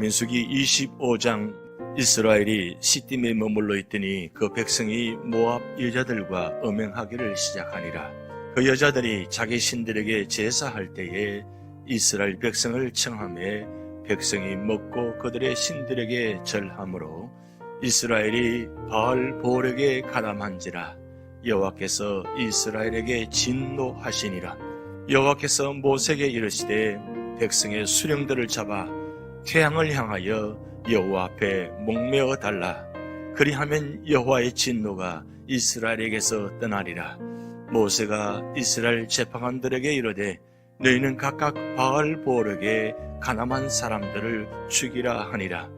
민수기 25장 이스라엘이 시딤에 머물러 있더니 그 백성이 모압 여자들과 음행하기를 시작하니라. 그 여자들이 자기 신들에게 제사할 때에 이스라엘 백성을 청함해 백성이 먹고 그들의 신들에게 절함으로 이스라엘이 바알 보력에 가담한지라 여호와께서 이스라엘에게 진노하시니라. 여호와께서 모세에게 이르시되 백성의 수령들을 잡아 태양을 향하여 여호와 앞에 목매어 달라. 그리하면 여호와의 진노가 이스라엘에게서 떠나리라. 모세가 이스라엘 재판관들에게 이르되 너희는 각각 바알 보력에 가나만 사람들을 죽이라 하니라.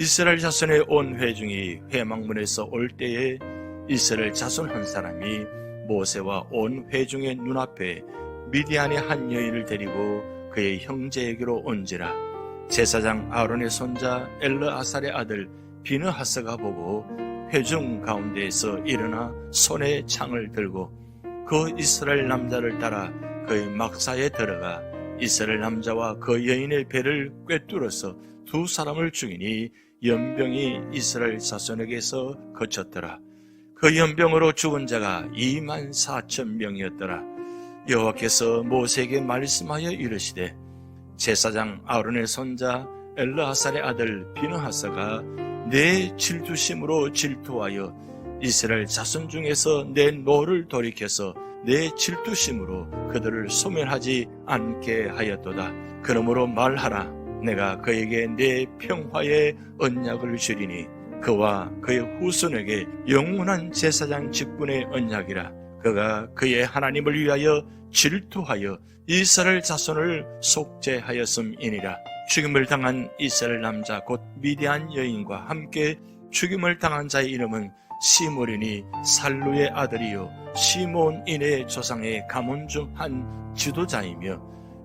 이스라엘 자손의 온 회중이 회막문에서 올 때에 이스라엘 자손 한 사람이 모세와 온 회중의 눈앞에 미디안의 한 여인을 데리고 그의 형제에게로 온지라. 제사장 아론의 손자 엘르아살의 아들 비느하스가 보고 회중 가운데에서 일어나 손에 창을 들고 그 이스라엘 남자를 따라 그의 막사에 들어가 이스라엘 남자와 그 여인의 배를 꿰뚫어서 두 사람을 죽이니 연병이 이스라엘 자손에게서 거쳤더라. 그 연병으로 죽은 자가 2만 4천 명이었더라. 여호와께서 모세에게 말씀하여 이르시되 제사장 아론의 손자 엘르하살의 아들 비느하사가 내 질투심으로 질투하여 이스라엘 자손 중에서 내 노를 돌이켜서 내 질투심으로 그들을 소멸하지 않게 하였도다. 그러므로 말하라. 내가 그에게 내 평화의 언약을 주리니 그와 그의 후손에게 영원한 제사장 직분의 언약이라. 그가 그의 하나님을 위하여 질투하여 이스라엘 자손을 속죄하였음이니라. 죽임을 당한 이스라엘 남자 곧 미디안 여인과 함께 죽임을 당한 자의 이름은 시므리니 살루의 아들이요 시몬인의 조상의 가문 중 한 지도자이며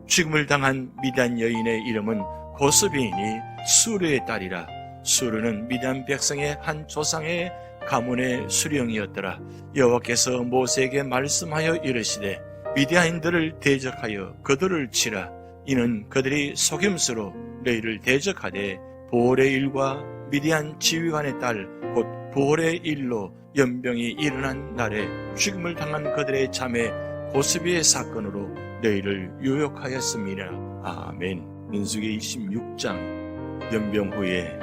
죽임을 당한 미디안 여인의 이름은 고스비이니 수르의 딸이라 수르는 미디안 백성의 한 조상의 가문의 수령이었더라 여호와께서 모세에게 말씀하여 이르시되 미디안인들을 대적하여 그들을 치라 이는 그들이 속임수로 너희를 대적하되 보홀의 일과 미디안 지휘관의 딸 곧 보홀의 일로 연병이 일어난 날에 죽임을 당한 그들의 자매 고스비의 사건으로 너희를 유혹하였습니다. 아멘. 민수기 26장 연병 후에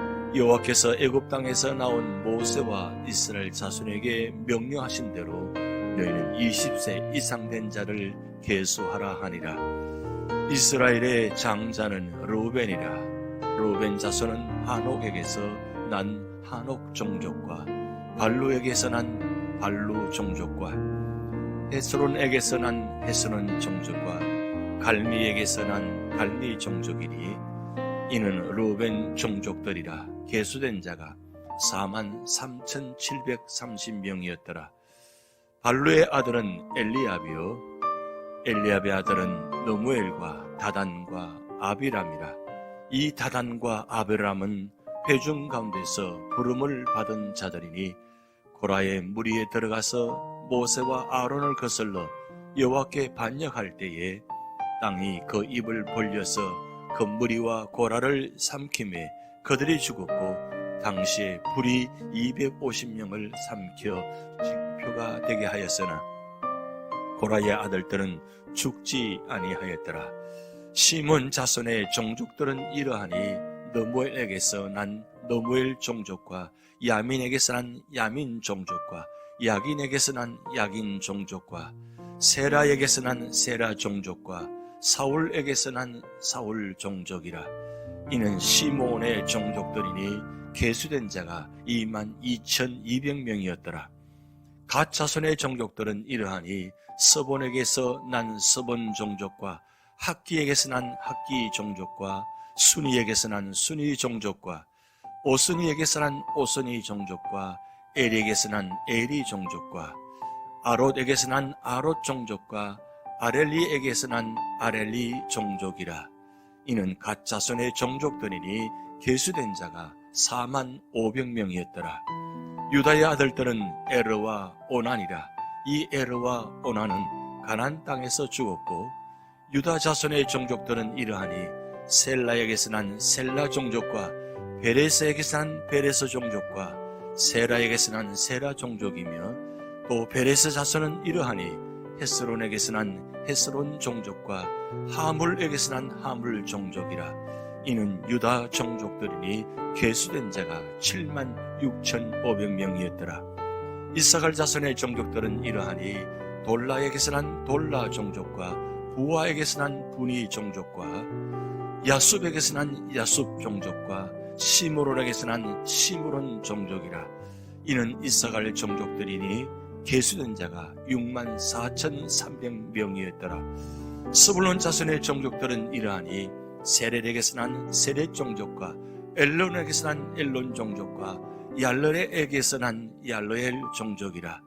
여호와께서 애굽 땅에서 나온 모세와 이스라엘 자손에게 명령하신 대로 너희는 20세 이상 된 자를 계수하라 하니라. 이스라엘의 장자는 루벤이라. 루벤 자손은 한옥에게서 난 한옥 종족과 발루에게서 난 발루 종족과 헤스론에게서 난 헤스론 종족과 갈미에게서 난 갈미 종족이니 이는 루벤 종족들이라 계수된 자가 4만 3,730명이었더라. 발루의 아들은 엘리압이요 엘리압의 아들은 노무엘과 다단과 아비람이라. 이 다단과 아비람은 회중 가운데서 부름을 받은 자들이니 고라의 무리에 들어가서 모세와 아론을 거슬러 여호와께 반역할 때에 땅이 그 입을 벌려서 그 무리와 고라를 삼킴에 그들이 죽었고 당시에 불이 250명을 삼켜 직표가 되게 하였으나 고라의 아들들은 죽지 아니하였더라. 시몬 자손의 종족들은 이러하니 너무엘에게서 난 너무엘 종족과 야민에게서 난 야민 종족과 야긴에게서 난 야긴 종족과 세라에게서 난 세라 종족과 사울에게서 난 사울 종족이라 이는 시몬의 종족들이니 계수된 자가 2만 2,200명이었더라. 갓 자손의 종족들은 이러하니 서본에게서 난 서본 종족과 학기에게서 난 학기 종족과 순이에게서 난 순이 종족과 오스니에게서 난 오스니 종족과 에리에게서 난 에리 종족과 아롯에게서 난 아롯 종족과 아렐리에게서 난 아렐리 종족이라 이는 가짜손의 종족들이니 계수된 자가 4만 500명이었더라. 유다의 아들들은 에르와 오난이라. 이 에르와 오난은 가난 땅에서 죽었고 유다 자손의 종족들은 이러하니 셀라에게서 난 셀라 종족과 베레스에게서 난 베레스 종족과 세라에게서 난 세라 종족이며 또 베레스 자손은 이러하니 헤스론에게서 난 헤스론 종족과 하물에게서 난 하물 종족이라. 이는 유다 종족들이니 계수된 자가 7만 6,500명이었더라. 이사갈 자손의 종족들은 이러하니 돌라에게서 난 돌라 종족과 부하에게서 난 분이 종족과 야숲에게서 난 야숲 종족과 시므론에게서 난 시므론 종족이라. 이는 이사갈 종족들이니 계수된 자가 6만 4,300명이었더라. 스불론 자손의 종족들은 이러하니 세렐에게서 난 세렛 종족과 엘론에게서 난 엘론 종족과 얄러에게서 난 얄러엘 종족이라.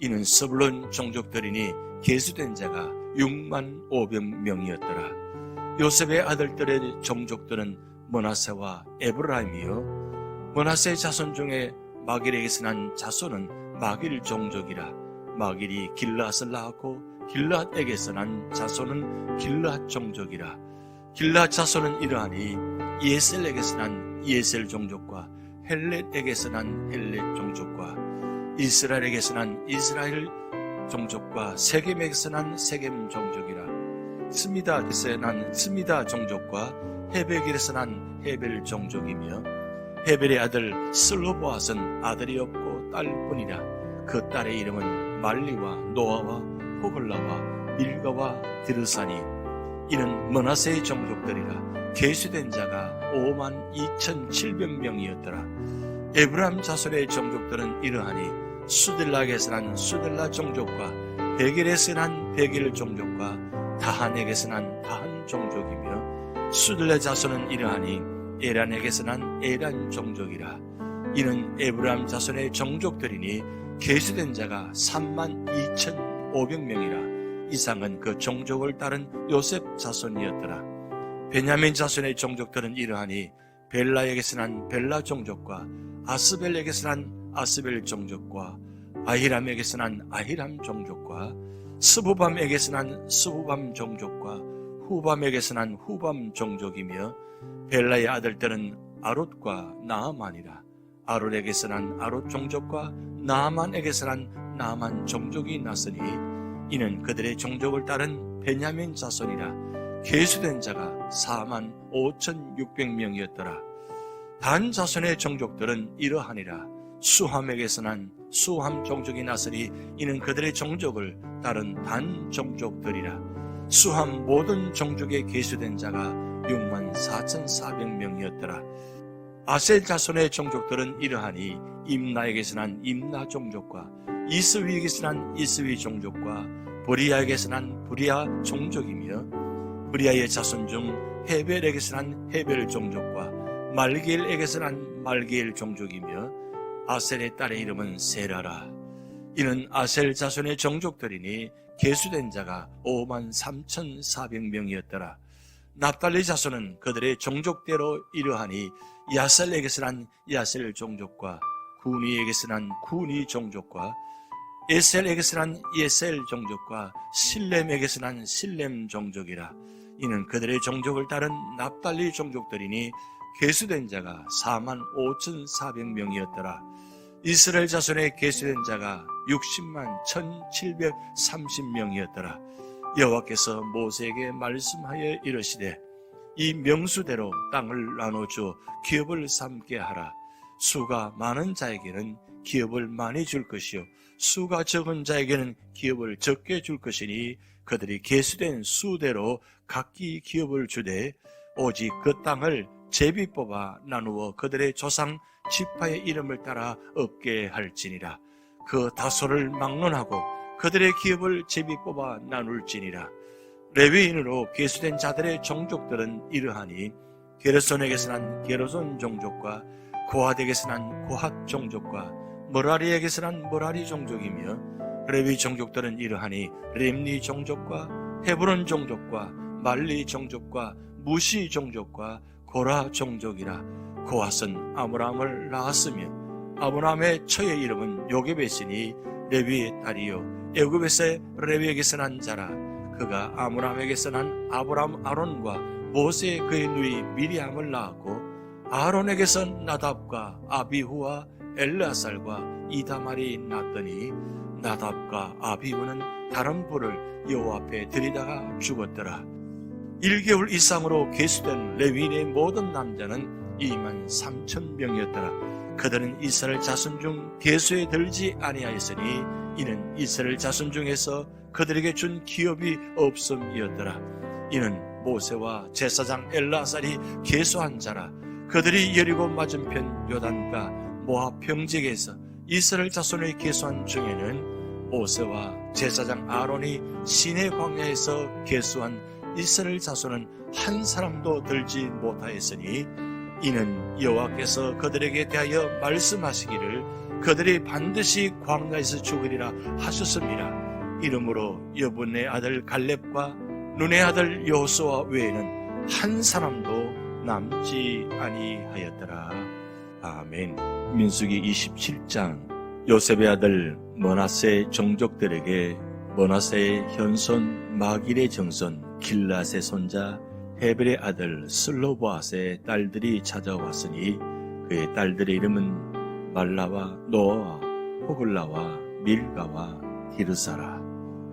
이는 스불론 종족들이니 계수된 자가 6만 500명이었더라. 요셉의 아들들의 종족들은 머나세와 에브라임이요. 머나세 자손 중에 마길에게서 난 자손은 마길 종족이라. 마길이 길라앗을 낳았고 길라앗에게서 난 자손은 길라앗 종족이라. 길라앗 자손은 이러하니 예셀에게서 난 예셀 종족과 헬렛에게서 난 헬렛 종족과 이스라엘에게서 난 이스라엘 종족과 세겜에게서 난 세겜 종족이라. 스미다에서 난 스미다 종족과 헤벨에서 난 헤벨 종족이며 헤벨의 아들 슬로보앗은 아들이 없고 딸뿐이라 그 딸의 이름은 말리와 노아와 호글라와 밀가와 드르사니. 이는 머나세의 종족들이라 계수된 자가 5만 2,700명이었더라. 에브람 자손의 종족들은 이러하니 수딜락에서 난 수딜라 종족과 베겔에서 난 베겔 종족과 다한에게서 난 다한 종족이며 수딜라 자손은 이러하니 에란에게서 난 에란 종족이라 이는 에브람 자손의 종족들이니 계수된 자가 3만 2,500명이라. 이상은 그 종족을 따른 요셉 자손이었더라. 베냐민 자손의 종족들은 이러하니 벨라에게서 난 벨라 종족과 아스벨에게서 난 아스벨 종족과 아히람에게서 난 아히람 종족과 스부밤에게서 난 스부밤 종족과 후밤에게서 난 후밤 종족이며 벨라의 아들들은 아롯과 나아만이라 아롯에게서 난 아롯 종족과 나아만에게서 난 나아만 종족이 났으니 이는 그들의 종족을 따른 베냐민 자손이라 계수된 자가 4만 5,600명이었더라. 단 자손의 종족들은 이러하니라. 수함에게서 난 수함 종족이 나서니 이는 그들의 종족을 따른 단 종족들이라. 수함 모든 종족에 계수된 자가 6만 4,400명이었더라. 아셀 자손의 종족들은 이러하니 임나에게서 난 임나 종족과 이스위에게서 난 이스위 종족과 보리아에게서 난 보리아 종족이며 브리아의 자손 중 헤벨에게서 난 헤벨 종족과 말기엘에게서 난 말기엘 종족이며 아셀의 딸의 이름은 세라라. 이는 아셀 자손의 종족들이니 계수된 자가 5만 3,400명이었더라. 납달리 자손은 그들의 종족대로 이러하니 야셀에게서 난 야셀 종족과 구니에게서 난 구니 종족과 에셀에게서 난 예셀 종족과 실렘에게서 난 실렘 종족이라. 이는 그들의 종족을 따른 납달리 종족들이니 계수된 자가 4만 5,400명이었더라. 이스라엘 자손의 계수된 자가 60만 1,730명이었더라. 여호와께서 모세에게 말씀하여 이르시되 이 명수대로 땅을 나눠줘 기업을 삼게 하라. 수가 많은 자에게는 기업을 많이 줄 것이요 수가 적은 자에게는 기업을 적게 줄 것이니 그들이 계수된 수대로 각기 기업을 주되 오직 그 땅을 제비 뽑아 나누어 그들의 조상 지파의 이름을 따라 얻게 할지니라 그 다소를 막론하고 그들의 기업을 제비 뽑아 나눌지니라. 레위인으로 계수된 자들의 종족들은 이러하니 게르손에게서 난 게르손 종족과 고핫에게서 난 고핫 종족과 머라리에게서 난 머라리 종족이며 레위 종족들은 이러하니 렘리 종족과 헤브론 종족과 말리 종족과 무시 종족과 고라 종족이라. 고핫은 아브라함을 낳았으며 아브라함의 처의 이름은 요게베시니 레위의 딸이요 애굽에서 레위에게서 난 자라 그가 아브라함에게서 난 아브라함 아론과 모세 그의 누이 미리암을 낳았고 아론에게서 나답과 아비후와 엘르아살과 이다말이 낳더니 나답과 아비후는 다른 불을 여호와 앞에 들이다가 죽었더라. 1개월 이상으로 계수된 레위인의 모든 남자는 2만 3천 명이었더라. 그들은 이스라엘 자손 중 계수에 들지 아니하였으니 이는 이스라엘 자손 중에서 그들에게 준 기업이 없음이었더라. 이는 모세와 제사장 엘라살이 계수한 자라. 그들이 여리고 맞은편 요단과 모압 평지에서 이스라엘 자손을 계수한 중에는 모세와 제사장 아론이 시내 광야에서 계수한 이스라엘 자손은 한 사람도 들지 못하였으니 이는 여호와께서 그들에게 대하여 말씀하시기를 그들이 반드시 광야에서 죽으리라 하셨습니다. 이러므로 여분의 아들 갈렙과 눈의 아들 여호수아 외에는 한 사람도 남지 아니하였더라. 아멘. 민수기 27장 요셉의 아들 머나세 종족들에게 머나세의 현손 마길의 정손 길라세 손자 헤벨의 아들 슬로보아스의 딸들이 찾아왔으니 그의 딸들의 이름은 말라와 노아와 호글라와 밀가와 디르사라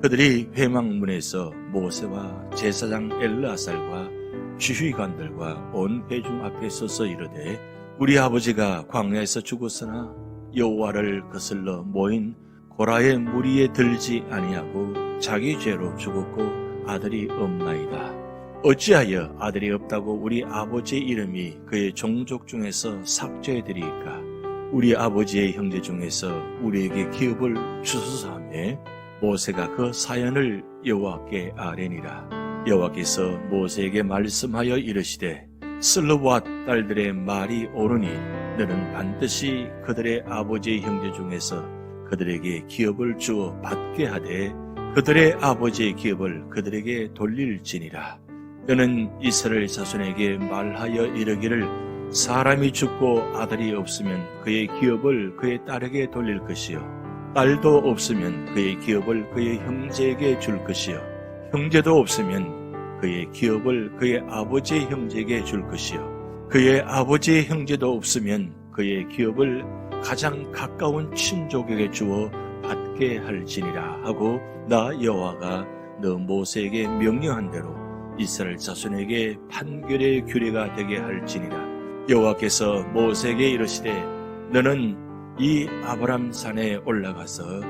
그들이 회망문에서 모세와 제사장 엘르아살과 주휘관들과 온 회중 앞에 서서 이르되 우리 아버지가 광야에서 죽었으나 여호와를 거슬러 모인 고라의 무리에 들지 아니하고 자기 죄로 죽었고 아들이 없나이다. 어찌하여 아들이 없다고 우리 아버지의 이름이 그의 종족 중에서 삭제해드리까? 우리 아버지의 형제 중에서 우리에게 기업을 주소서 하며 모세가 그 사연을 여호와께 아뢰니라. 여호와께서 모세에게 말씀하여 이르시되 슬로와 딸들의 말이 옳으니 너는 반드시 그들의 아버지의 형제 중에서 그들에게 기업을 주어 받게 하되 그들의 아버지의 기업을 그들에게 돌릴지니라. 너는 이스라엘 자손에게 말하여 이르기를 사람이 죽고 아들이 없으면 그의 기업을 그의 딸에게 돌릴 것이요. 딸도 없으면 그의 기업을 그의 형제에게 줄 것이요. 형제도 없으면 그의 기업을 그의 아버지의 형제에게 줄 것이요. 그의 아버지의 형제도 없으면 그의 기업을 가장 가까운 친족에게 주어 받게 할지니라 하고 나 여호와가 너 모세에게 명령한 대로 이스라엘 자손에게 판결의 규례가 되게 할지니라 여호와께서 모세에게 이르시되 너는 이 아브람 산에 올라가서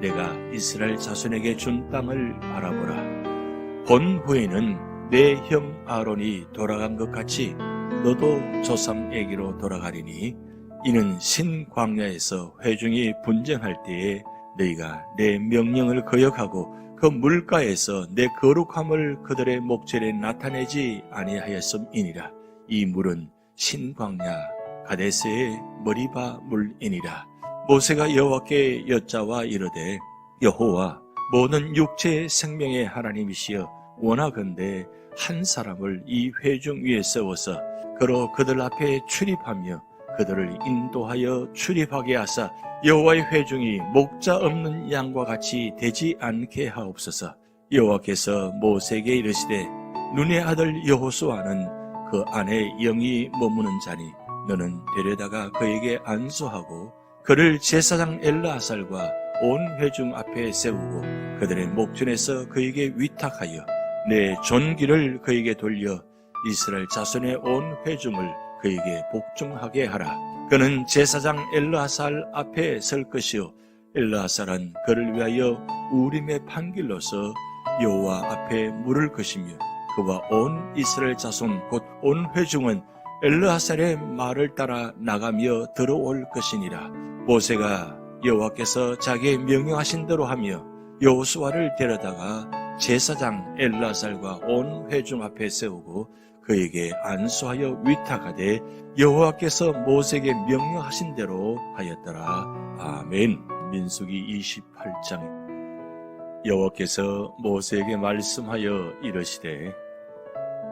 내가 이스라엘 자손에게 준 땅을 바라보라 본 후에는 내 형 아론이 돌아간 것 같이 너도 조상에게로 돌아가리니 이는 신광야에서 회중이 분쟁할 때에 너희가 내 명령을 거역하고 그 물가에서 내 거룩함을 그들의 목전에 나타내지 아니하였음이니라. 이 물은 신광야 가데스의 머리바 물이니라. 모세가 여호와께 여짜와 이르되 여호와 모든 육체의 생명의 하나님이시여 원하건대 한 사람을 이 회중 위에 세워서 그로 그들 앞에 출입하며 그들을 인도하여 출입하게 하사 여호와의 회중이 목자 없는 양과 같이 되지 않게 하옵소서. 여호와께서 모세에게 이르시되 눈의 아들 여호수아는 그 안에 영이 머무는 자니 너는 데려다가 그에게 안수하고 그를 제사장 엘라살과 온 회중 앞에 세우고 그들의 목전에서 그에게 위탁하여 내 존귀를 그에게 돌려 이스라엘 자손의 온 회중을 그에게 복종하게 하라. 그는 제사장 엘르하살 앞에 설 것이요 엘르하살은 그를 위하여 우림의 판길로서 여호와 앞에 물을 것이며 그와 온 이스라엘 자손 곧 온 회중은 엘르하살의 말을 따라 나가며 들어올 것이니라. 모세가 여호와께서 자기의 명령하신 대로 하며 여호수아를 데려다가 제사장 엘라살과 온 회중 앞에 세우고 그에게 안수하여 위탁하되 여호와께서 모세에게 명령하신 대로 하였더라. 아멘. 민수기 28장 여호와께서 모세에게 말씀하여 이르시되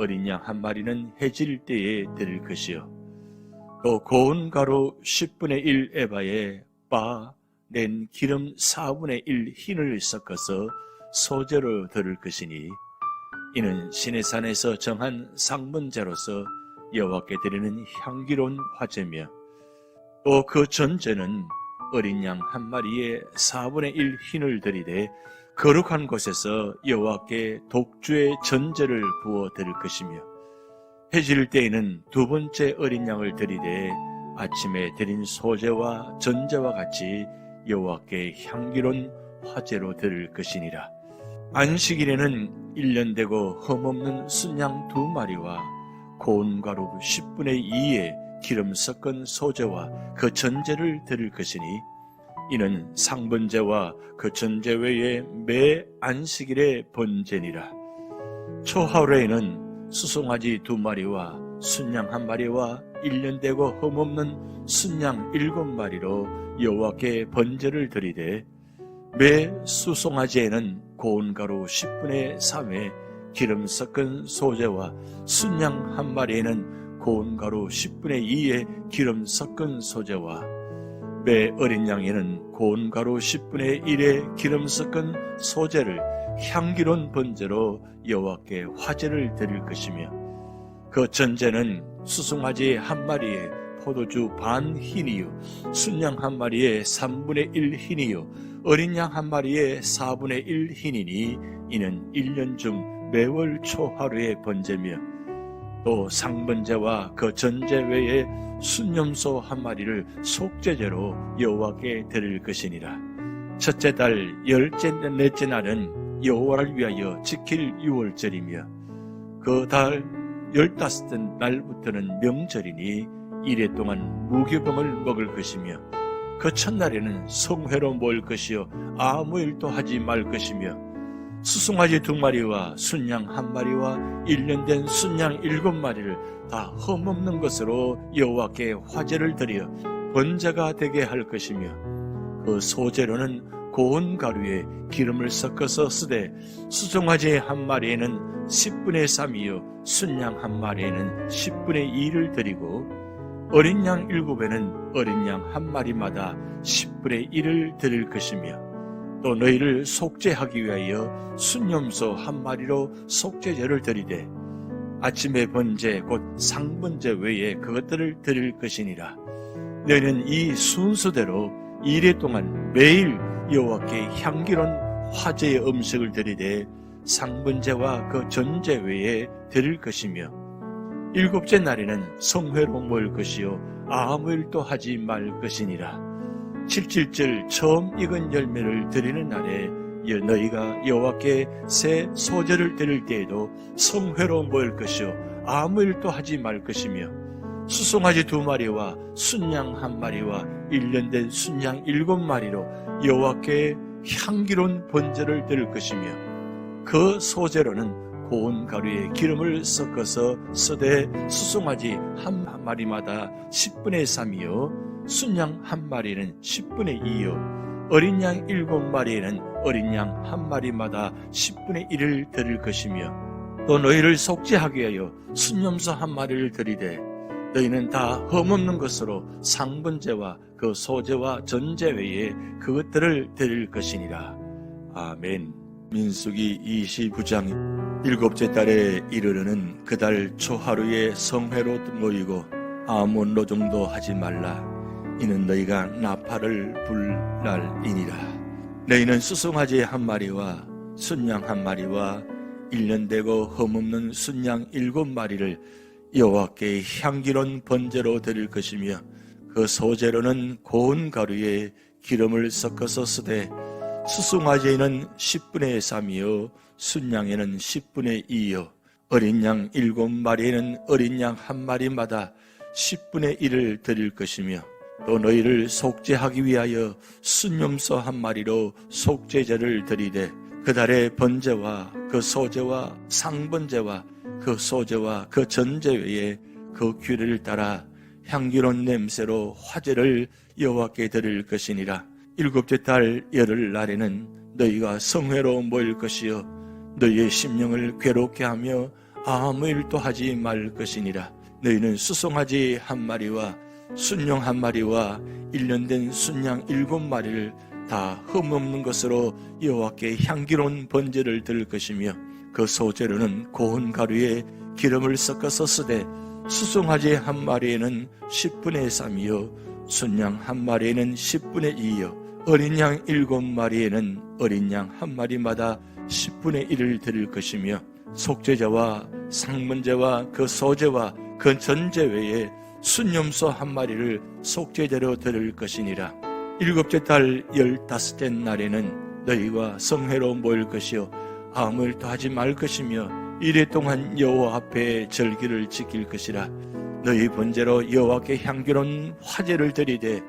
어린 양 한 마리는 해질 때에 드릴 것이요. 또 고운 가루 10분의 1 에바에 바낸 기름 4분의 1 흰을 섞어서 소재로 드릴 것이니 이는 신의 산에서 정한 상분제로서 여호와께 드리는 향기로운 화제며 또 그 전제는 어린 양 한 마리에 4분의 1 흰을 드리되 거룩한 곳에서 여호와께 독주의 전제를 부어 드릴 것이며 해질 때에는 두 번째 어린 양을 드리되 아침에 드린 소제와 전제와 같이 여호와께 향기로운 화제로 드릴 것이니라. 안식일에는 1년 되고 흠없는 순양 두 마리와 고운 가루 10분의 2의 기름 섞은 소제와 그 전제를 드릴 것이니 이는 상번제와 그 전제 외에 매 안식일의 번제니라. 초하루에는 수송아지 두 마리와 순양 한 마리와 1년 되고 흠없는 순양 일곱 마리로 여호와께 번제를 드리되 매 수송아지에는 고운 가루 10분의 3에 기름 섞은 소제와 순양 한 마리에는 고운 가루 10분의 2의 기름 섞은 소재와 매 어린 양에는 고운 가루 10분의 1의 기름 섞은 소재를 향기로운 번제로 여호와께 화제를 드릴 것이며 그 전제는 수송아지 한 마리에 포도주 반 흰이요 순양 한 마리에 3분의 1 흰이요 어린 양 한 마리에 4분의 1 흰이니 이는 1년 중 매월 초하루의 번제며 또 상번제와 그 전제 외에 순념소 한 마리를 속죄제로 여호와께 드릴 것이니라. 첫째 달 열째 넷째 날은 여호와를 위하여 지킬 유월절이며 그 달 열다섯째 날부터는 명절이니 이래 동안 무교병을 먹을 것이며 그 첫날에는 성회로 모일 것이요 아무 일도 하지 말 것이며 수송아지 두 마리와 순양 한 마리와 일년 된 순양 일곱 마리를 다 흠없는 것으로 여호와께 화제를 드려 번제가 되게 할 것이며 그 소재로는 고운 가루에 기름을 섞어서 쓰되 수송아지 한 마리에는 10분의 3이요 순양 한 마리에는 10분의 2를 드리고 어린 양 일곱에는 어린 양 한 마리마다 10분의 1을 드릴 것이며 또 너희를 속죄하기 위하여 순념소 한 마리로 속죄제를 드리되 아침의 번제 곧 상번제 외에 그것들을 드릴 것이니라. 너희는 이 순서대로 이래 동안 매일 여호와께 향기로운 화제의 음식을 드리되 상번제와 그 전제 외에 드릴 것이며 일곱째 날에는 성회로 모일 것이요 아무 일도 하지 말 것이니라 칠칠절 처음 익은 열매를 드리는 날에 너희가 여호와께 새 소재를 드릴 때에도 성회로 모일 것이요 아무 일도 하지 말 것이며 수송아지 두 마리와 순양 한 마리와 일년 된 순양 일곱 마리로 여호와께 향기로운 번제를 드릴 것이며 그 소재로는 고운 가루에 기름을 섞어서 쓰되 수송아지 한 마리마다 10분의 3이요 순양 한 마리는 10분의 2요. 어린 양 일곱 마리에는 어린 양 한 마리마다 10분의 1을 드릴 것이며 또 너희를 속죄하기 위하여 순념소 한 마리를 드리되 너희는 다 흠없는 것으로 상번제와 그 소제와 전제 외에 그것들을 드릴 것이니라. 아멘. 민수기 29장 일곱째 달에 이르르는 그달 초하루에 성회로 모이고 아무 노동도 하지 말라 이는 너희가 나팔을 불 날이니라. 너희는 수송아지 한 마리와 순양 한 마리와 일년되고 흠없는 순양 일곱 마리를 여호와께 향기로운 번제로 드릴 것이며 그 소재로는 고운 가루에 기름을 섞어서 쓰되 수송아지에는 10분의 3이요 순양에는 10분의 2요 어린 양 일곱 마리에는 어린 양 한 마리마다 10분의 1을 드릴 것이며 또 너희를 속죄하기 위하여 순념소 한 마리로 속죄제를 드리되 그 달의 번제와 그 소제와 상번제와 그 소제와 그 전제 외에 그 규례를 따라 향기로운 냄새로 화제를 여호와께 드릴 것이니라. 일곱째 달 열흘 날에는 너희가 성회로 모일 것이요 너희의 심령을 괴롭게 하며 아무 일도 하지 말 것이니라. 너희는 수송아지 한 마리와 순양 한 마리와 일년된 순양 일곱 마리를 다 흠없는 것으로 여호와께 향기로운 번제를 드릴 것이며 그 소재로는 고운 가루에 기름을 섞어서 쓰되 수송아지 한 마리에는 10분의 3이요 순양 한 마리에는 10분의 2요 어린 양 일곱 마리에는 어린 양 한 마리마다 10분의 1을 드릴 것이며 속죄제와 상문제와 그 소제와 그 전제 외에 순념소 한 마리를 속죄제로 드릴 것이니라. 일곱째 달 열다섯째 날에는 너희가 성회로 모일 것이요 아무 일도 하지 말 것이며 이래 동안 여호와 앞에 절기를 지킬 것이라. 너희 번제로 여호와께 향기로운 화제를 드리되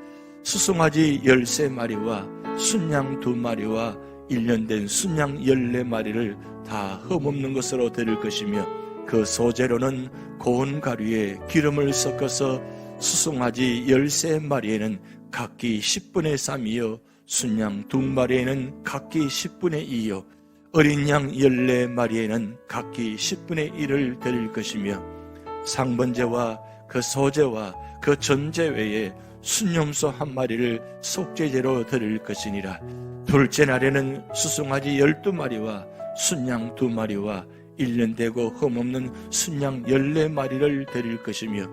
수송아지 열세 마리와 순양 두 마리와 일년 된 순양 열네 마리를 다 흠없는 것으로 드릴 것이며 그 소재로는 고운 가루에 기름을 섞어서 수송아지 열세 마리에는 각기 10분의 3이요 순양 두 마리에는 각기 10분의 2요 어린 양 14마리에는 각기 10분의 1을 드릴 것이며 상번제와 그 소제와 그 전제 외에 순념소 한 마리를 속죄제로 드릴 것이니라. 둘째 날에는 수송아지 열두 마리와 순양 두 마리와 일년 되고 흠없는 순양 열네 마리를 드릴 것이며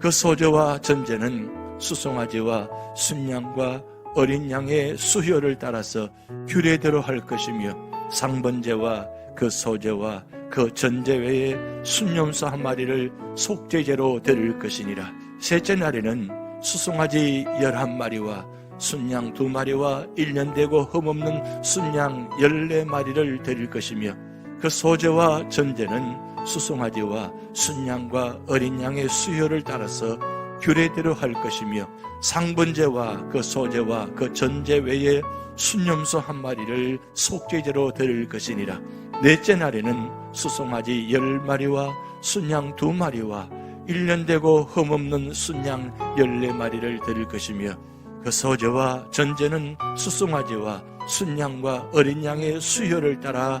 그 소저와 전제는 수송아지와 순양과 어린 양의 수효를 따라서 규례대로 할 것이며 상번제와 그 소제와 그 전제 외에 순념소 한 마리를 속죄제로 드릴 것이니라. 셋째 날에는 수송아지 열한 마리와 순양 두 마리와 일년 되고 흠없는 순양 열네 마리를 드릴 것이며 그 소제와 전제는 수송아지와 순양과 어린 양의 수효를 따라서 규례대로 할 것이며 상번제와 그 소제와 그 전제 외에 순념소 한 마리를 속죄제로 드릴 것이니라. 넷째 날에는 수송아지 열 마리와 순양 두 마리와 일년 되고 흠없는 순양 열네 마리를 드릴 것이며 그 소제와 전제는 수송아지와 순양과 어린 양의 수효를 따라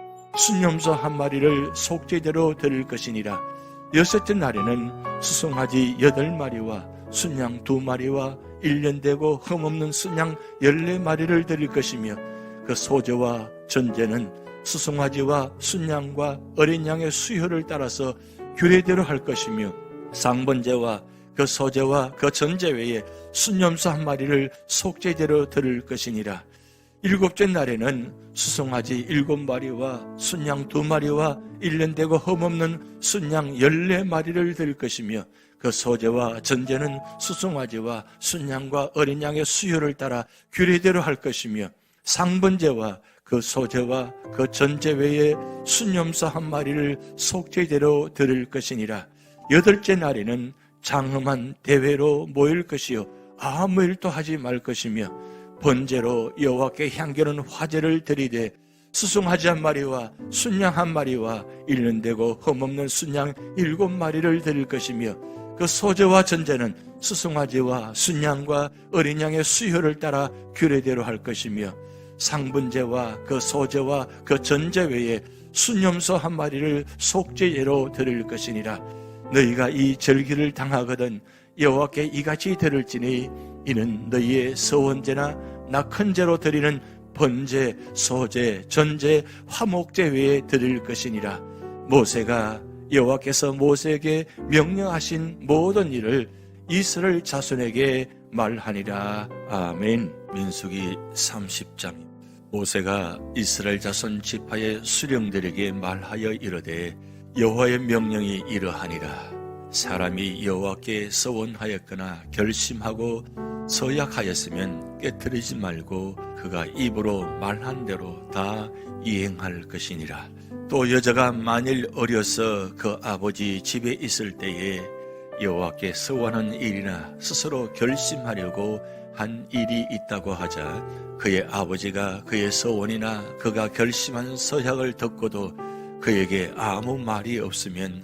순념소 한 마리를 속죄대로 드릴 것이니라 여섯째 날에는 수송아지 여덟 마리와 순양 두 마리와 일년 되고 흠없는 순양 열네 마리를 드릴 것이며 그 소제와 전제는 수송아지와 순양과 어린 양의 수효를 따라서 규례대로 할 것이며 상번제와 그 소제와 그 전제 외에 순념소 한 마리를 속죄제로 드릴 것이니라. 일곱째 날에는 수송아지 일곱 마리와 순양 두 마리와 일년 되고 흠없는 순양 열네 마리를 드릴 것이며 그 소제와 전제는 수송아지와 순양과 어린 양의 수요를 따라 규례대로 할 것이며 상번제와 그 소제와 그 전제 외에 순념소 한 마리를 속죄제로 드릴 것이니라. 여덟째 날에는 장엄한 대회로 모일 것이요 아무 일도 하지 말 것이며 번제로 여호와께 향기로운 화제를 드리되 수송아지 한 마리와 순양 한 마리와 일년되고 흠없는 순양 일곱 마리를 드릴 것이며 그 소제와 전제는 수송아지와 순양과 어린 양의 수효를 따라 규례대로 할 것이며 상분제와 그 소제와 그 전제 외에 순염소 한 마리를 속죄예로 드릴 것이니라. 너희가 이 절기를 당하거든 여호와께 이같이 들을지니 이는 너희의 서원제나 낙헌제로 드리는 번제, 소제, 전제, 화목제 외에 드릴 것이니라. 모세가 여호와께서 모세에게 명령하신 모든 일을 이스라엘 자손에게 말하니라. 아멘. 민수기 30장. 모세가 이스라엘 자손 지파의 수령들에게 말하여 이르되 여호와의 명령이 이러하니라 사람이 여호와께 서원하였거나 결심하고 서약하였으면 깨뜨리지 말고 그가 입으로 말한 대로 다 이행할 것이니라. 또 여자가 만일 어려서 그 아버지 집에 있을 때에 여호와께 서원한 일이나 스스로 결심하려고 한 일이 있다고 하자 그의 아버지가 그의 서원이나 그가 결심한 서약을 듣고도 그에게 아무 말이 없으면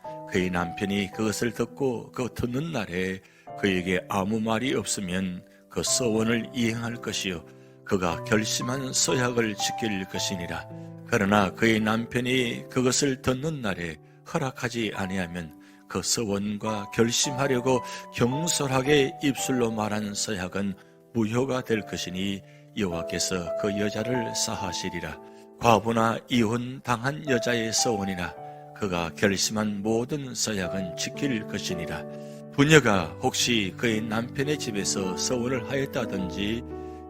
그의 남편이 그것을 듣고 그 듣는 날에 그에게 아무 말이 없으면 그 서원을 이행할 것이요. 그가 결심한 서약을 지킬 것이니라. 그러나 그의 남편이 그것을 듣는 날에 허락하지 아니하면 그 서원과 결심하려고 경솔하게 입술로 말한 서약은 무효가 될 것이니 여호와께서 그 여자를 사하시리라. 과부나 이혼 당한 여자의 서원이나 그가 결심한 모든 서약은 지킬 것이니라. 부녀가 혹시 그의 남편의 집에서 서원을 하였다든지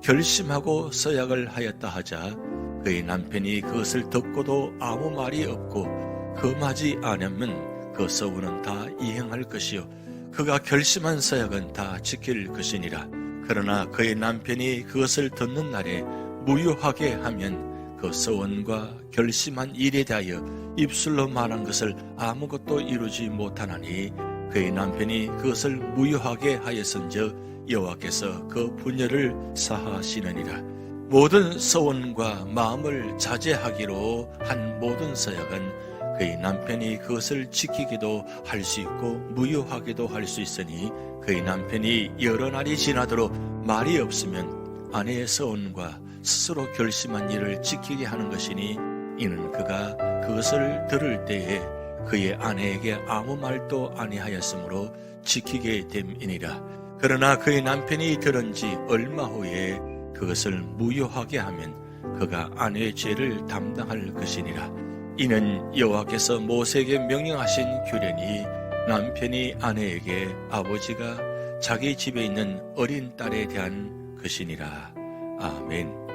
결심하고 서약을 하였다 하자 그의 남편이 그것을 듣고도 아무 말이 없고 금하지 않으면 그 서원은 다 이행할 것이요. 그가 결심한 서약은 다 지킬 것이니라. 그러나 그의 남편이 그것을 듣는 날에 무효하게 하면 그 서원과 결심한 일에 대하여 입술로 말한 것을 아무것도 이루지 못하나니 그의 남편이 그것을 무효하게 하였은즉 여호와께서 그 분열을 사하시느니라. 모든 서원과 마음을 자제하기로 한 모든 서약은 그의 남편이 그것을 지키기도 할 수 있고 무효하기도 할 수 있으니 그의 남편이 여러 날이 지나도록 말이 없으면 아내의 서원과 스스로 결심한 일을 지키게 하는 것이니 이는 그가 그것을 들을 때에 그의 아내에게 아무 말도 아니하였으므로 지키게 됨이니라. 그러나 그의 남편이 들은 지 얼마 후에 그것을 무효하게 하면 그가 아내의 죄를 담당할 것이니라. 이는 여호와께서 모세에게 명령하신 규례니 남편이 아내에게 아버지가 자기 집에 있는 어린 딸에 대한 것이니라. 아멘.